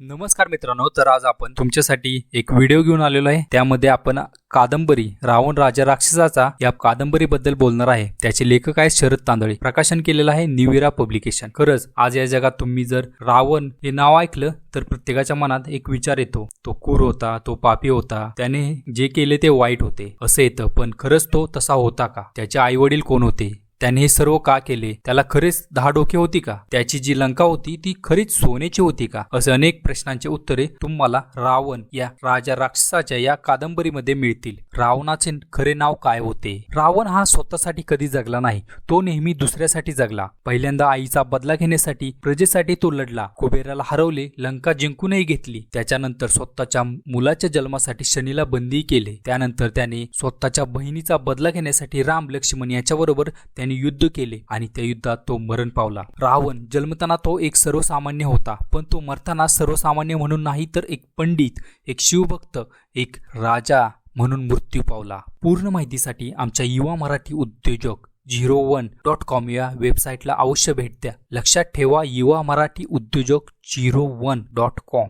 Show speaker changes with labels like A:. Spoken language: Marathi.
A: नमस्कार मित्रांनो तर आज आपण तुमच्यासाठी एक व्हिडिओ घेऊन आलेलो आहे. त्यामध्ये आपण कादंबरी रावण राजा राक्षसाचा या कादंबरीबद्दल बोलणार आहे. त्याचे लेखक आहेत शरद तांदळे. प्रकाशन केलेलं आहे निविरा पब्लिकेशन. खरंच आज या जगात तुम्ही जर रावण हे नाव ऐकलं तर प्रत्येकाच्या मनात एक विचार येतो. तो क्रूर होता तो पापी होता. त्याने जे केले ते वाईट होते. असं येतं. पण खरंच तो तसा होता का? त्याचे आई वडील कोण होते? त्याने हे सर्व का केले? त्याला खरेच दहा डोके होती का? त्याची जी लंका होती ती खरीच सोन्याची होती का? असे अनेक प्रश्नांची उत्तरे तुम्हाला रावण या राजा राक्षसाच्या या कादंबरीमध्ये मिळतील. रावणाचे खरे नाव काय होते? रावण हा स्वतःसाठी कधी जगला नाही तो नेहमी दुसऱ्यासाठी जगला. पहिल्यांदा आईचा बदला घेण्यासाठी प्रजेसाठी तो लढला. कुबेराला हरवले लंका जिंकूनही घेतली. त्याच्यानंतर स्वतःच्या मुलाच्या जन्मासाठी शनीला बंदी केले. त्यानंतर त्याने स्वतःच्या बहिणीचा बदला घेण्यासाठी राम लक्ष्मण याच्याबरोबर त्यांनी युद्ध केले आणि त्या युद्धात तो मरण पावला. रावण जन्मताना तो एक सर्वसामान्य होता पण तो मरताना सर्वसामान्य म्हणून नाही तर एक पंडित एक शिवभक्त एक राजा म्हणून मृत्यू पावला. पूर्ण माहितीसाठी आमच्या युवा मराठी उद्योजक झिरो वन डॉट कॉम या वेबसाईटला अवश्य भेट द्या. लक्षात ठेवा युवा मराठी उद्योजक झिरो वन डॉट कॉम.